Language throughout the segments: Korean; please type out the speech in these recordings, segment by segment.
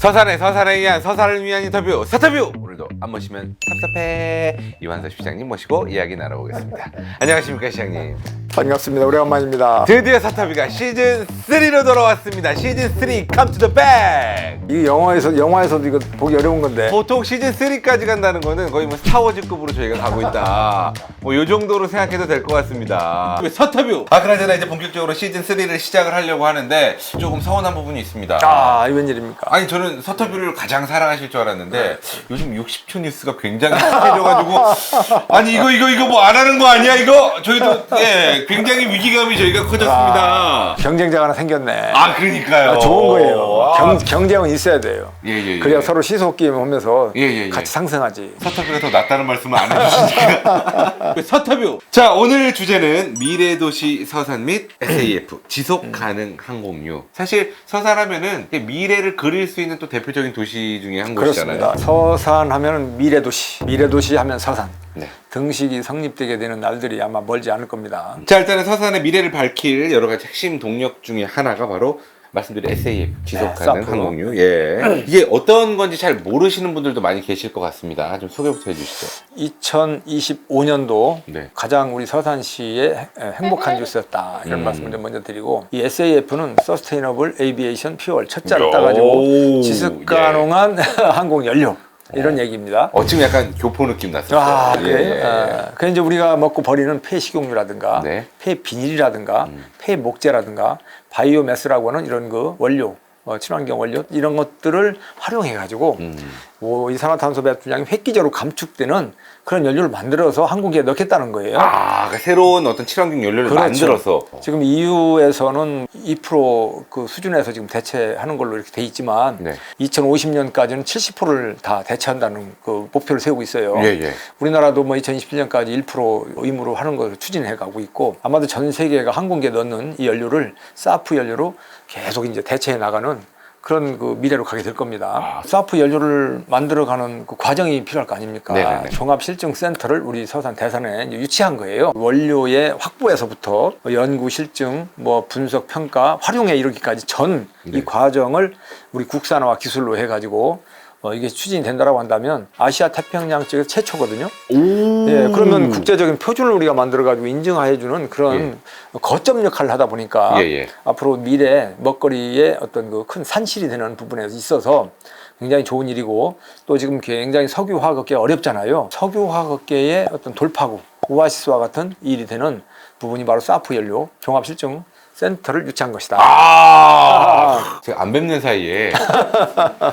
서산의 서산에 의한 서산을 위한 인터뷰 서터뷰! 오늘도 안 모시면 섭섭해. 이완섭 시장님 모시고 이야기 나눠보겠습니다. 안녕하십니까 시장님 반갑습니다. 오래간만입니다. 드디어 서터뷰가 시즌 3로 돌아왔습니다. 시즌 3 come to the back 이 영화에서 영화에서도 이거 보기 어려운 건데. 보통 시즌 3까지 간다는 거는 거의 뭐 스타워즈급으로 저희가 가고 있다. 뭐 요 정도로 생각해도 될 것 같습니다. 서터뷰 아 그나저나 이제 본격적으로 시즌 3를 시작을 하려고 하는데 조금 서운한 부분이 있습니다. 아, 이 웬일입니까? 아니 저는 서터뷰를 가장 사랑하실 줄 알았는데 요즘 60초 뉴스가 굉장히 핫해져가지고. 아니 이거 이거 이거 뭐 안 하는 거 아니야 이거? 저희도 예 굉장히 위기감이 저희가 커졌습니다. 경쟁자가 하나 생겼네. 아 그러니까요. 아, 좋은 거예요. 아, 경, 경쟁은 있어야 돼요. 예, 예, 예. 그래야 서로 시소 게임 하면서 예, 예, 예. 같이 상승하지. 서터뷰가 더 낫다는 말씀을 안 해주시니까 서터뷰 자 오늘 주제는 미래도시 서산 및 SAF 지속 가능 항공유 사실 서산하면은 미래를 그릴 수 있는 또 대표적인 도시 중에 한 곳이잖아요 그렇습니다. 서산 하면 미래 도시, 미래 도시 하면 서산. 네. 등식이 성립되게 되는 날들이 아마 멀지 않을 겁니다. 자 일단은 서산의 미래를 밝힐 여러 가지 핵심 동력 중에 하나가 바로 말씀드린 SAF 지속 네, 가능. 항공유 예 이게 어떤 건지 잘 모르시는 분들도 많이 계실 것 같습니다 좀 소개부터 해주시죠 2025년도 네. 가장 우리 서산시의 행복한 뉴스였다 이런 음. 말씀을 좀 먼저 드리고 이 SAF는 서스테이너블 에이비에이션 퓨얼 첫 자를 오, 따가지고 지속 예. 가능한 항공 연료 이런 얘기입니다. 어 지금 약간 교포 느낌 났었어요 아, 예. 그래. 아, 그 이제 우리가 먹고 버리는 폐식용유라든가 네. 음. 폐비닐이라든가 폐목재라든가 바이오매스라고 하는 이런 그 원료 어, 친환경 원료 이런 것들을 활용해 가지고 음. 뭐 이산화탄소 배출량이 획기적으로 감축되는 그런 연료를 만들어서 항공기에 넣겠다는 거예요. 아 그러니까 새로운 어떤 친환경 연료를 그렇죠. 만들어서 지금 EU에서는 2%그 수준에서 지금 대체하는 걸로 이렇게 돼 있지만 네. 2050년까지는 70%를 다 대체한다는 그 목표를 세우고 있어요. 예, 예. 우리나라도 뭐 2027년까지 1% 의무로 하는 것을 추진해 가고 있고 아마도 전 세계가 항공기에 넣는 이 연료를 사프 연료로 계속 이제 대체해 나가는 그런 그 미래로 가게 될 겁니다. 아. 사프 연료를 만들어가는 그 과정이 필요할 거 아닙니까? 네네네. 종합 실증 센터를 우리 서산 대산에 유치한 거예요. 원료의 확보에서부터 연구 실증, 뭐 분석 평가, 활용에 이르기까지 전이 네. 과정을 우리 국산화 기술로 해가지고 어, 이게 추진이 된다라고 한다면 아시아 태평양 쪽에 최초거든요. 예, 그러면 국제적인 표준을 우리가 만들어가지고 인증해주는 그런 거점 역할을 하다 보니까 예, 예. 앞으로 미래 먹거리의 어떤 그 큰 산실이 되는 부분에 있어서 굉장히 좋은 일이고 또 지금 굉장히 석유 화학업계 어렵잖아요. 석유 화학업계의 어떤 돌파구, 오아시스와 같은 일이 되는 부분이 바로 사프 연료 종합 실증 센터를 유치한 것이다. 아 제가 안 뵙는 사이에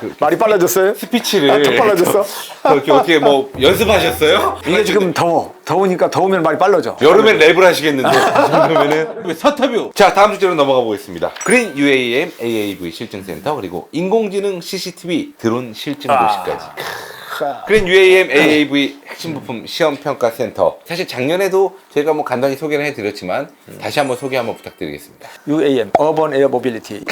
그 말이 빨라졌어요? 스피치를 아, 더 빨라졌어? 그렇게 어떻게 뭐 연습하셨어요? 이게 지금 더워. 더우니까 더우면 말이 빨라져. 여름엔 랩을 하시겠는데 이 정도면은 서터뷰 자 다음 주제로 넘어가 보겠습니다 그린 UAM AAV 실증센터 그리고 인공지능 CCTV 드론 실증 도시까지 그린 UAM AAV 핵심 부품 시험 평가 센터. 사실 작년에도 제가 뭐 간단히 소개를 해드렸지만 다시 한번 소개 한번 부탁드리겠습니다. UAM, 어번 에어 모빌리티.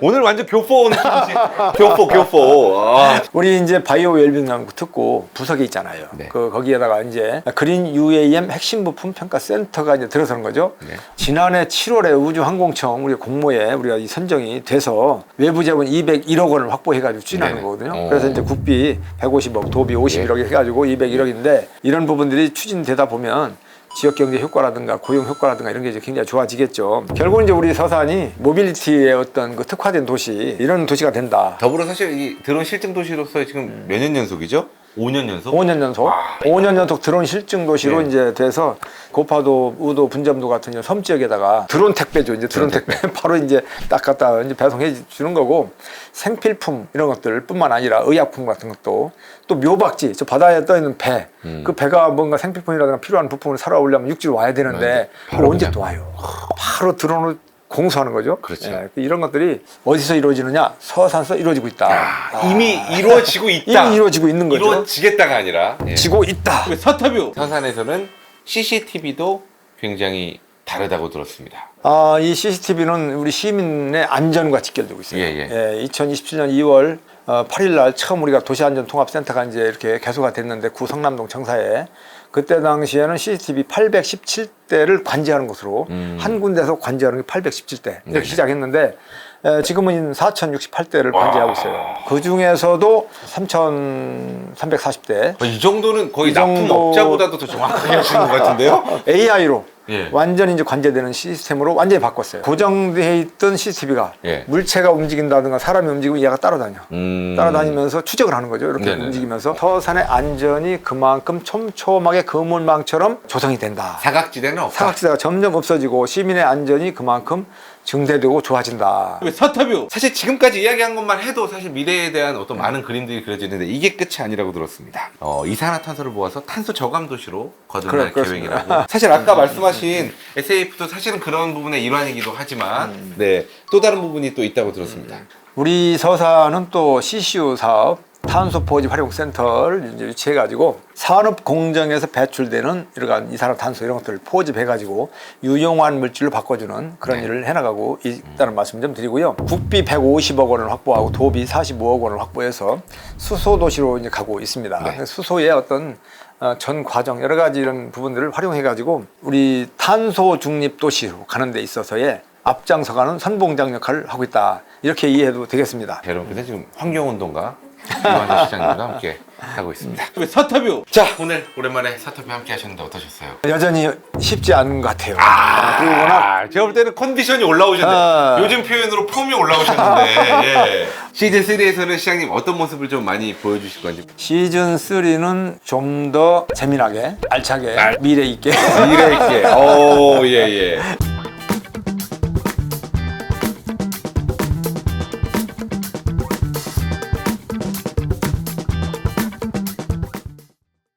오늘 완전 교포 느낌이지 교포 교포 아. 우리 이제 바이오 웰빙 특구 부석에 있잖아요. 네. 그 거기에다가 이제 그린 UAM 핵심 부품 평가 센터가 이제 들어서는 거죠. 네. 지난해 7월에 우주항공청 우리 공모에 우리가 이 선정이 돼서 외부 자본 201억 원을 확보해가지고 추진하는 네네. 거거든요. 어. 그래서 이제 국비 150억, 도비 51억 해가지고 201억인데 이런 부분들이 추진되다 보면 지역 경제 효과라든가 고용 효과라든가 이런 게 이제 굉장히 좋아지겠죠. 결국은 이제 우리 서산이 모빌리티의 어떤 그 특화된 도시 이런 도시가 된다. 더불어 사실 이 드론 실증 도시로서 지금 몇 년 연속이죠? 5년 연속? 5년 연속, 5년 연속 드론 실증 도시로 네. 이제 돼서 고파도, 우도, 분점도 같은 이런 섬 지역에다가 드론 택배죠. 이제 드론 택배 바로 이제 딱 갖다 이제 배송해 주는 거고 생필품 이런 것들뿐만 아니라 의약품 같은 것도 또 묘박지, 저 바다에 떠 있는 배, 음. 그 배가 뭔가 생필품이라든가 필요한 부품을 사러 오려면 육지로 와야 되는데 네. 그걸 바로 언제. 또 와요? 바로 드론을 공수하는 거죠. 그렇죠. 예, 이런 것들이 어디서 이루어지느냐? 서산서 이루어지고 있다. 아, 이미 이루어지고 있다. 이미 이루어지고 있는 거죠. 이루어지겠다가 아니라. 예. 지고 있다. 서터뷰. 서산에서는 CCTV도 굉장히 다르다고 들었습니다. 아, 이 CCTV는 우리 시민의 안전과 직결되고 있어요. 예, 예. 2027년 2월 8일 날 처음 우리가 도시안전통합센터가 이제 이렇게 개소가 됐는데 구 성남동 청사에 그때 당시에는 CCTV 817대를 관제하는 것으로 음. 한 군데서 관제하는 게 817대 이렇게. 시작했는데 에, 지금은 4,068대를 관제하고 있어요. 그 중에서도 3,340대 이 정도는 거의 이 정도- 납품업자보다도 더 정확하게 하시는 것 같은데요? AI로 예. 완전히 이제 관제되는 시스템으로 완전히 바꿨어요. 고정되어 있던 CCTV가 예. 물체가 움직인다든가 사람이 움직이면 얘가 따라다녀. 음. 따라다니면서 추적을 하는 거죠. 이렇게 네네네. 움직이면서 터산의 안전이 그만큼 촘촘하게 그물망처럼 조성이 된다. 사각지대는 없다. 사각지대가 점점 없어지고 시민의 안전이 그만큼 증대되고 좋아진다. 사타뷰 사실 지금까지 이야기한 것만 해도 사실 미래에 대한 어떤 많은 그림들이 그려지는데 이게 끝이 아니라고 들었습니다. 어, 이산화탄소를 모아서 탄소 저감 도시로 거듭날 그래. 계획이라고. 사실 아까 말씀하신 SAF도 사실은 그런 부분의 일환이기도 하지만 네 또 다른 부분이 또 있다고 들었습니다. 우리 서사는 또 CCU 사업 탄소 포지 활용 센터를 이제 유치해 가지고 산업 공정에서 배출되는 이러한 이산화 탄소 이런 것들을 포집해 가지고 유용한 물질로 바꿔주는 그런 네. 일을 해나가고 있다는 말씀 좀 드리고요. 국비 150억 원을 확보하고 도비 45억 원을 확보해서 수소 도시로 이제 가고 있습니다. 네. 수소의 어떤 어, 전 과정 여러 가지 이런 부분들을 활용해 가지고 우리 탄소 중립 도시로 가는 데 있어서의 앞장서가는 선봉장 역할을 하고 있다 이렇게 이해해도 되겠습니다. 여러분께서 지금 환경운동가 이완재 시장님과 함께 하고 있습니다. 사타뷰 자 오늘 오랜만에 사타뷰 함께 하셨는데 어떠셨어요? 여전히 쉽지 않은 것 같아요. 아, 그리고 워낙 아, 제가 볼 때는 컨디션이 올라오셨네. 아. 요즘 표현으로 폼이 올라오셨는데 예. 시즌 3에서는 시장님 어떤 모습을 좀 많이 보여주실 건지 시즌 3는 좀 더 재미나게 알차게 미래 있게 미래 있게. 오, 예, 예.